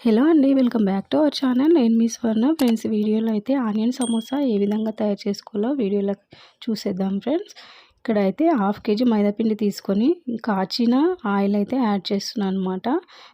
Hello అండి welcome back to our channel. నేను మీ స్వర్ణ. ఫ్రెండ్స్ వీడియోలో అయితే ఆనియన్ సమోసా ఏ విధంగా తయారు చేసుకోవాలో వీడియోలో చూసేద్దాం ఫ్రెండ్స్. ఇక్కడ అయితే హాఫ్ కేజీ మైదాపిండి తీసుకొని కాచిన ఆయిల్ అయితే యాడ్ చేస్తున్నాను అనమాట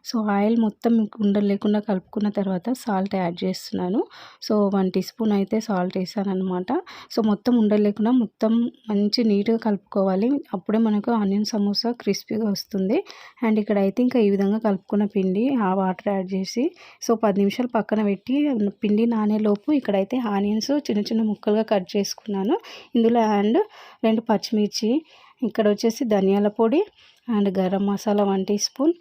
సో ఆయిల్ మొత్తం ఉండలు లేకుండా కలుపుకున్న తర్వాత సాల్ట్ యాడ్ చేస్తున్నాను. సో వన్ టీ స్పూన్ అయితే సాల్ట్ వేసాను అనమాట సో మొత్తం ఉండలు లేకుండా మొత్తం మంచి నీట్గా కలుపుకోవాలి. అప్పుడే మనకు ఆనియన్ సమోసా క్రిస్పీగా వస్తుంది. అండ్ ఇక్కడ అయితే ఇంకా ఈ విధంగా కలుపుకున్న పిండి ఆ వాటర్ యాడ్ చేసి సో పది నిమిషాలు పక్కన పెట్టి పిండి నానేలోపు ఇక్కడైతే ఆనియన్స్ చిన్న చిన్న ముక్కలుగా కట్ చేసుకున్నాను. ఇందులో అండ్ రెండు పచ్చిమిర్చి పచ్చిమిర్చి ఇక్కడ వచ్చేసి ధనియాల పొడి and garam masala one teaspoon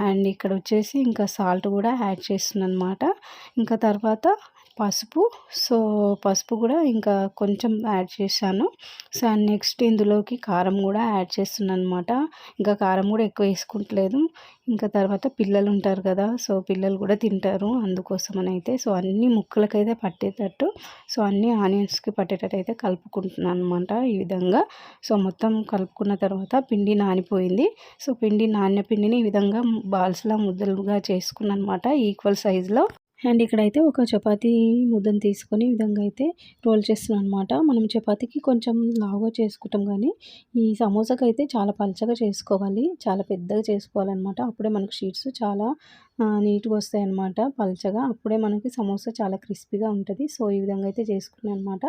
and ఇక్కడ వచ్చేసి ఇంకా సాల్ట్ కూడా యాడ్ చేస్తున్నాను అనమాట ఇంకా తర్వాత పసుపు. సో పసుపు కూడా ఇంకా కొంచెం యాడ్ చేశాను. సో నెక్స్ట్ ఇందులోకి కారం కూడా యాడ్ చేస్తున్నాను అనమాట ఇంకా కారం కూడా ఎక్కువ వేసుకుంటలేదు. ఇంకా తర్వాత పిల్లలు ఉంటారు కదా సో పిల్లలు కూడా తింటారు అందుకోసం అని అయితే సో అన్ని ముక్కలకైతే పట్టేటట్టు సో అన్ని ఆనియన్స్కి పట్టేటట్టు అయితే కలుపుకుంటున్నాను అనమాట ఈ విధంగా. సో మొత్తం కలుపుకున్న తర్వాత పిండి నానిపోయింది. సో పిండి నానిన పిండిని ఈ విధంగా బాల్స్లా ముద్దలుగా చేసుకున్నాను అనమాట ఈక్వల్ సైజులో. అండ్ ఇక్కడైతే ఒక చపాతీ ముద్దను తీసుకొని ఈ విధంగా అయితే రోల్ చేస్తున్నాను అనమాట మనం చపాతీకి కొంచెం లావుగా చేసుకుంటాం కానీ ఈ సమోసాకి అయితే చాలా పలచగా చేసుకోవాలి చాలా పెద్దగా చేసుకోవాలన్నమాట. అప్పుడే మనకు షీట్స్ చాలా నీట్గా వస్తాయి అన్నమాట పలచగా. అప్పుడే మనకి సమోసా చాలా క్రిస్పీగా ఉంటుంది. సో ఈ విధంగా అయితే చేసుకున్నాను అనమాట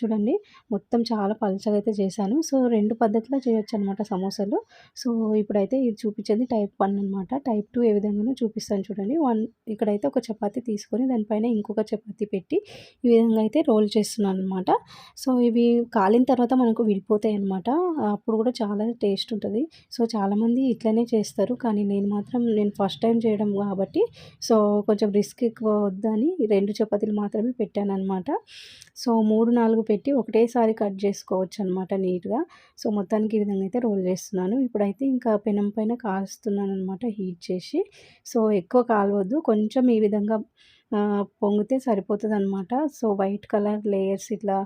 చూడండి మొత్తం చాలా పలచగా అయితే చేశాను. సో రెండు పద్ధతిలో చేయొచ్చు అనమాట సమోసాలు. సో ఇప్పుడైతే ఇది చూపించేది టైప్ వన్ అనమాట టైప్ టూ ఏ విధంగానో చూపిస్తాను చూడండి. వన్ ఇక్కడైతే ఒక చపాతీ తీసుకొని దానిపైన ఇంకొక చపాతీ పెట్టి ఈ విధంగా అయితే రోల్ చేస్తున్నాను అనమాట సో ఇవి కాలిన తర్వాత మనకు విడిపోతాయి అనమాట అప్పుడు కూడా చాలా టేస్ట్ ఉంటుంది. సో చాలామంది ఇట్లనే చేస్తారు. కానీ నేను మాత్రం నేను ఫస్ట్ టైం చేయడం కాబట్టి సో కొంచెం రిస్క్ ఎక్కువ వద్దని రెండు చపాతీలు మాత్రమే పెట్టాను అనమాట సో మూడు నాలుగు పెట్టి ఒకటేసారి కట్ చేసుకోవచ్చు అనమాట నీట్గా. సో మొత్తానికి ఈ విధంగా అయితే రోల్ చేస్తున్నాను. ఇప్పుడైతే ఇంకా పెనం పైన కాలుస్తున్నాను అనమాట హీట్ చేసి. సో ఎక్కువ కాలవద్దు. కొంచెం ఈ విధంగా పొంగితే సరిపోతుంది అనమాట సో వైట్ కలర్ లేయర్స్ ఇట్లా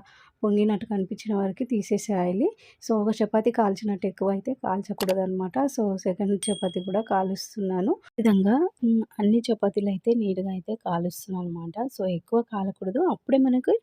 పొంగినట్టు కనిపించిన వరకు తీసేసేయాలి. సో ఒక చపాతి కాల్చినట్టు ఎక్కువ అయితే కాల్చకూడదు అనమాట సో సెకండ్ చపాతి కూడా కాలుస్తున్నాను. విధంగా అన్ని చపాతీలు అయితే నీట్గా అయితే కాలుస్తున్నాను అనమాట సో ఎక్కువ కాలకూడదు. అప్పుడే మనకు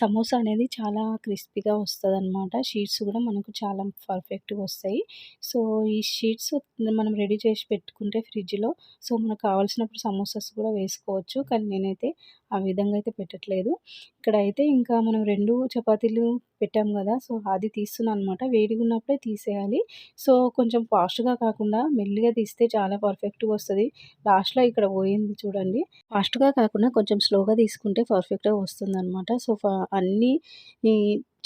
సమోసా అనేది చాలా క్రిస్పీగా వస్తుంది అనమాట షీట్స్ కూడా మనకు చాలా పర్ఫెక్ట్గా వస్తాయి. సో ఈ షీట్స్ మనం రెడీ చేసి పెట్టుకుంటే ఫ్రిడ్జ్లో సో మనకు కావాల్సినప్పుడు సమోసాస్ కూడా వేసుకోవచ్చు. కానీ నేనైతే ఆ విధంగా అయితే పెట్టట్లేదు. ఇక్కడ అయితే ఇంకా మనం రెండు చపాతీలు పెట్టాం కదా సో అది తీస్తున్నాను అనమాట వేడిగా ఉన్నప్పుడే తీసేయాలి. సో కొంచెం ఫాస్ట్గా కాకుండా మెల్లిగా తీస్తే చాలా పర్ఫెక్ట్గా వస్తుంది. లాస్ట్లో ఇక్కడ పోయింది చూడండి. ఫాస్ట్గా కాకుండా కొంచెం స్లోగా తీసుకుంటే పర్ఫెక్ట్గా వస్తుంది అనమాట సో అన్నీ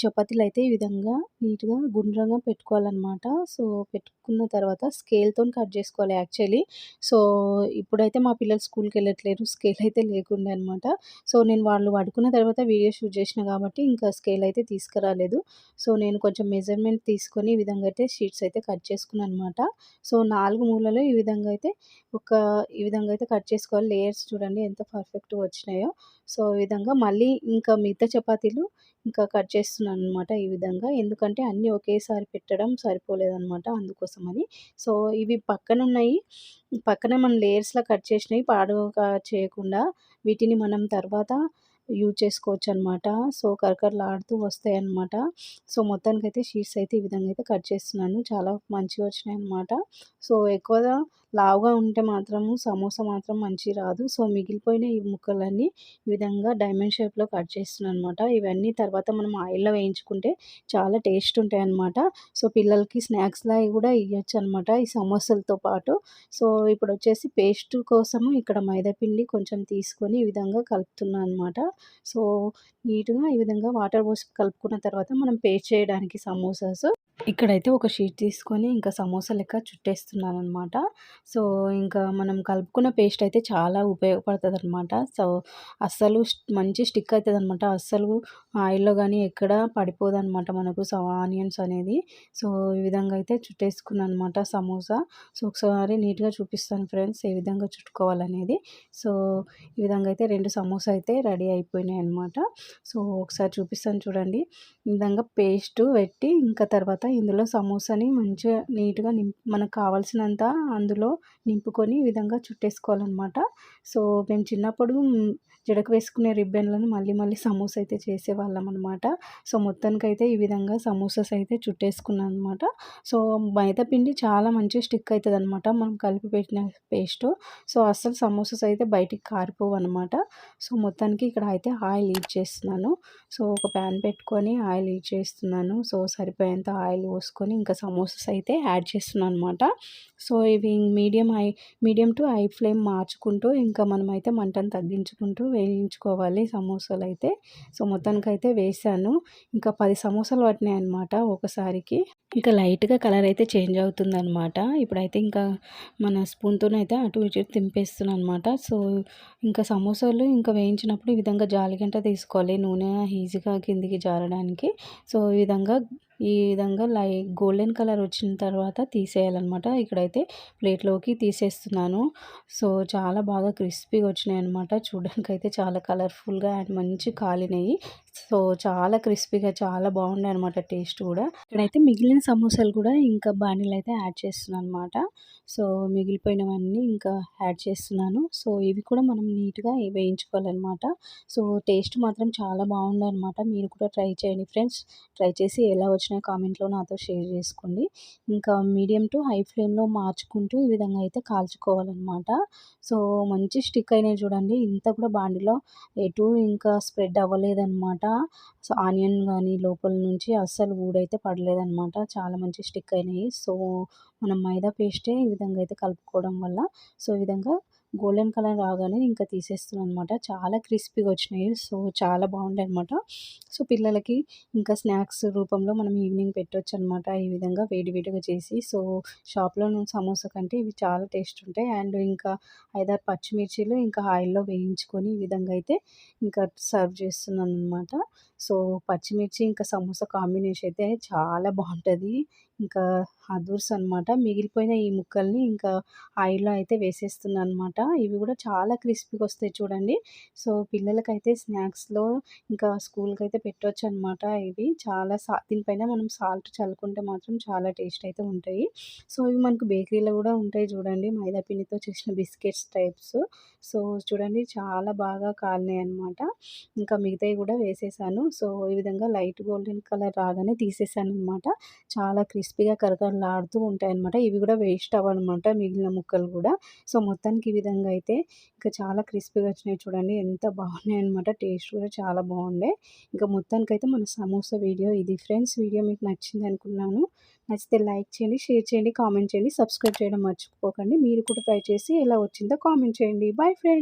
చపాతీలు అయితే ఈ విధంగా నీట్గా గుండ్రంగా పెట్టుకోవాలన్నమాట. సో పెట్టుకున్న తర్వాత స్కేల్తో కట్ చేసుకోవాలి యాక్చువల్లీ. సో ఇప్పుడైతే మా పిల్లలు స్కూల్కి వెళ్ళట్లేరు స్కేల్ అయితే లేకుండే అనమాట సో నేను వాళ్ళు పడుకున్న తర్వాత వీడియో షూట్ చేసిన కాబట్టి ఇంకా స్కేల్ అయితే తీసుకురాలేదు. సో నేను కొంచెం మెజర్మెంట్ తీసుకొని ఈ విధంగా అయితే షీట్స్ అయితే కట్ చేసుకున్నాను అనమాట సో నాలుగు మూలలో ఈ విధంగా అయితే ఒక ఈ విధంగా అయితే కట్ చేసుకోవాలి. లేయర్స్ చూడండి ఎంత పర్ఫెక్ట్గా వచ్చినాయో. సో ఈ విధంగా మళ్ళీ ఇంకా మిగతా చపాతీలు ఇంకా కట్ చేస్తున్నాను అనమాట ఈ విధంగా. ఎందుకంటే అన్నీ ఒకేసారి పెట్టడం సరిపోలేదన్నమాట అందుకోసమని. సో ఇవి పక్కన ఉన్నాయి పక్కన మనం లేయర్స్లో కట్ చేసినవి పాడుగా చేయకుండా వీటిని మనం తర్వాత యూజ్ చేసుకోవచ్చు అనమాట సో కరకరలాడుతూ వస్తాయి అనమాట సో మొత్తానికైతే షీట్స్ అయితే ఈ విధంగా అయితే కట్ చేస్తున్నాను. చాలా మంచిగా వచ్చినాయి అనమాట సో ఎక్కువగా లావుగా ఉంటే మాత్రము సమోసా మాత్రం మంచి రాదు. సో మిగిలిపోయిన ఈ ముక్కలన్నీ ఈ విధంగా డైమండ్ షేప్లో కట్ చేస్తున్నాను అనమాట ఇవన్నీ తర్వాత మనం ఆయిల్లో వేయించుకుంటే చాలా టేస్ట్ ఉంటాయి అనమాట సో పిల్లలకి స్నాక్స్లా కూడా ఇవ్వచ్చు అనమాట ఈ సమోసాలతో పాటు. సో ఇప్పుడు వచ్చేసి పేస్ట్ కోసము ఇక్కడ మైదాపిండి కొంచెం తీసుకొని ఈ విధంగా కలుపుతున్నాను అనమాట సో నీట్గా ఈ విధంగా వాటర్ పోసి కలుపుకున్న తర్వాత మనం పేస్ట్ చేయడానికి సమోసాస్ ఇక్కడైతే ఒక షీట్ తీసుకొని ఇంకా సమోసా లెక్క చుట్టేస్తున్నాను అనమాట సో ఇంకా మనం కలుపుకున్న పేస్ట్ అయితే చాలా ఉపయోగపడుతుంది అనమాట సో అస్సలు మంచి స్టిక్ అవుతుంది అనమాట అస్సలు ఆయిల్లో కానీ ఎక్కడ పడిపోదు అనమాట మనకు సో ఆనియన్స్ అనేది. సో ఈ విధంగా అయితే చుట్టేసుకున్నాను అనమాట సమోసా. సో ఒకసారి నీట్గా చూపిస్తాను ఫ్రెండ్స్ ఏ విధంగా చుట్టుకోవాలనేది. సో ఈ విధంగా అయితే రెండు సమోసా అయితే రెడీ అయిపోయినాయి అనమాట సో ఒకసారి చూపిస్తాను చూడండి. ఈ విధంగా పేస్ట్ పెట్టి ఇంకా తర్వాత ఇందులో సమోసాని మంచిగా నీట్గా నింప్ మనకు కావాల్సినంత అందులో నింపుకొని ఈ విధంగా చుట్టేసుకోవాలన్నమాట. సో మేము చిన్నప్పుడు జడకు వేసుకునే రిబ్బన్లను మళ్ళీ మళ్ళీ సమోసా అయితే చేసేవాళ్ళం అనమాట సో మొత్తానికైతే ఈ విధంగా సమోసాస్ అయితే చుట్టేసుకున్నాను అనమాట సో మైదా పిండి చాలా మంచిగా స్టిక్ అవుతుంది అనమాట మనం కలిపి పెట్టిన పేస్ట్. సో అస్సలు సమోసాస్ అయితే బయటికి కారిపోవు అనమాట సో మొత్తానికి ఇక్కడ అయితే ఆయిల్ యూజ్ చేస్తున్నాను. సో ఒక ప్యాన్ పెట్టుకొని ఆయిల్ యూజ్ చేస్తున్నాను. సో సరిపోయేంత ఆయిల్ పోసుకొని ఇంకా సమోసాస్ అయితే యాడ్ చేస్తున్నాను అనమాట సో ఇవి medium high medium to high flame మార్చుకుంటూ ఇంకా మనమైతే మంటను తగ్గించుకుంటూ వేయించుకోవాలి సమోసాలు అయితే. సో మొత్తానికి అయితే వేసాను. ఇంకా పది సమోసాలు పట్టినాయి అనమాట ఒకసారికి. ఇంకా లైట్గా కలర్ అయితే చేంజ్ అవుతుంది అనమాట ఇప్పుడైతే ఇంకా మన స్పూన్తోనైతే అటు ఇటు తింపేస్తున్నాను అనమాట సో ఇంకా సమోసాలు ఇంకా వేయించినప్పుడు ఈ విధంగా జాలిగంట తీసుకోవాలి. నూనె ఈజీగా కిందికి జారడానికి. సో ఈ విధంగా ఈ విధంగా లై గోల్డెన్ కలర్ వచ్చిన తర్వాత తీసేయాలన్నమాట. ఇక్కడైతే ప్లేట్లోకి తీసేస్తున్నాను. సో చాలా బాగా క్రిస్పీగా వచ్చినాయి అనమాట చూడడానికి అయితే చాలా కలర్ఫుల్గా అండ్ మంచి కాలినాయి సో చాలా క్రిస్పీగా చాలా బాగున్నాయి అనమాట టేస్ట్ కూడా. ఇక్కడైతే మిగిలిన సమోసాలు కూడా ఇంకా బాణీలు అయితే యాడ్ చేస్తున్నాను అనమాట సో మిగిలిపోయినవన్నీ ఇంకా యాడ్ చేస్తున్నాను. సో ఇవి కూడా మనం నీట్గా వేయించుకోవాలన్నమాట. సో టేస్ట్ మాత్రం చాలా బాగుంది అనమాట మీరు కూడా ట్రై చేయండి ఫ్రెండ్స్. ట్రై చేసి ఎలా వచ్చినాయో కామెంట్లో నాతో షేర్ చేసుకోండి. ఇంకా మీడియం టు హై ఫ్లేమ్లో మార్చుకుంటూ ఈ విధంగా అయితే కాల్చుకోవాలన్నమాట. సో మంచి స్టిక్ అయినాయి చూడండి. ఇంత కూడా బాండిలో ఎటు ఇంకా స్ప్రెడ్ అవ్వలేదన్నమాట. సో ఆనియన్ కానీ లోపల నుంచి అస్సలు ఊడైతే పడలేదనమాట. చాలా మంచి స్టిక్ అయినాయి. సో మనం మైదా పేస్టే ఈ విధంగా అయితే కలుపుకోవడం వల్ల. సో ఈ విధంగా గోల్డెన్ కలర్ రాగానే ఇంకా తీసేస్తున్నాను అనమాట చాలా క్రిస్పీగా వచ్చినాయి. సో చాలా బాగుంటాయి అనమాట సో పిల్లలకి ఇంకా స్నాక్స్ రూపంలో మనం ఈవినింగ్ పెట్టవచ్చు అనమాట ఈ విధంగా వేడివేడిగా చేసి సో షాప్లో సమోసా కంటే ఇవి చాలా టేస్ట్ ఉంటాయి. అండ్ ఇంకా ఐదారు పచ్చిమిర్చీలు ఇంకా ఆయిల్లో వేయించుకొని ఈ విధంగా అయితే ఇంకా సర్వ్ చేస్తున్నాను అనమాట సో పచ్చిమిర్చి ఇంకా సమోసా కాంబినేషన్ అయితే చాలా బాగుంటుంది. ఇంకా అదూర్స్ అనమాట మిగిలిపోయిన ఈ ముక్కల్ని ఇంకా ఆయిల్లో అయితే వేసేస్తున్నాను అనమాట ఇవి కూడా చాలా క్రిస్పీగా వస్తాయి చూడండి. సో పిల్లలకైతే స్నాక్స్లో ఇంకా స్కూల్కి అయితే పెట్టవచ్చు అనమాట ఇవి. చాలా సా దీనిపైన మనం సాల్ట్ చల్లుకుంటే మాత్రం చాలా టేస్ట్ అయితే ఉంటాయి. సో ఇవి మనకు బేకరీలో కూడా ఉంటాయి చూడండి. మైదా పిండితో చేసిన బిస్కెట్స్ టైప్స్. సో చూడండి చాలా బాగా కాలినాయి అనమాట ఇంకా మిగతావి కూడా వేసేసాను. సో ఈ విధంగా లైట్ గోల్డెన్ కలర్ రాగానే తీసేసాను అనమాట చాలా క్రిస్పీగా కరకరలాడుతూ ఉంటాయి అనమాట ఇవి కూడా వేస్ట్ అవ్వనమాట మిగిలిన ముక్కలు కూడా. సో మొత్తానికి ఈ విధంగా అయితే ఇంకా చాలా క్రిస్పీగా వచ్చినాయి చూడండి. ఎంత బాగున్నాయి అనమాట టేస్ట్ కూడా చాలా బాగుండే. ఇంకా మొత్తానికి అయితే మన సమోసా వీడియో ఇది. ఫ్రెండ్స్ వీడియో మీకు నచ్చింది అనుకున్నాను. నచ్చితే లైక్ చేయండి షేర్ చేయండి కామెంట్ చేయండి. సబ్స్క్రైబ్ చేయడం మర్చిపోకండి. మీరు కూడా ట్రై చేసి ఎలా వచ్చిందో కామెంట్ చేయండి. Bye friends.